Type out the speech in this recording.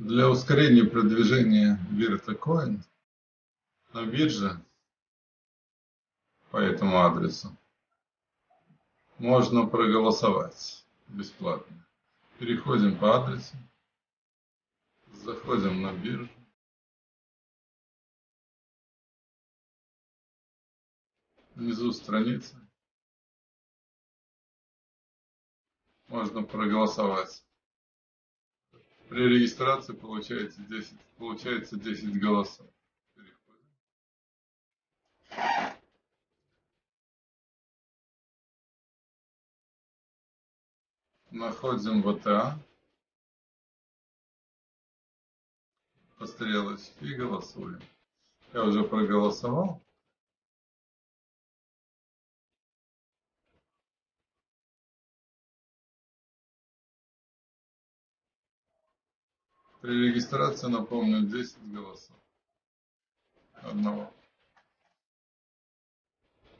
Для ускорения продвижения Virta.coin на бирже по этому адресу можно проголосовать бесплатно. Переходим по адресу, заходим на биржу. Внизу страницы можно проголосовать. При регистрации получается 10, получается 10 голосов. Переходим. Находим ВТА. По стрелочке и голосуем. Я уже проголосовал. При регистрации, напомню, 10 голосов. Одного.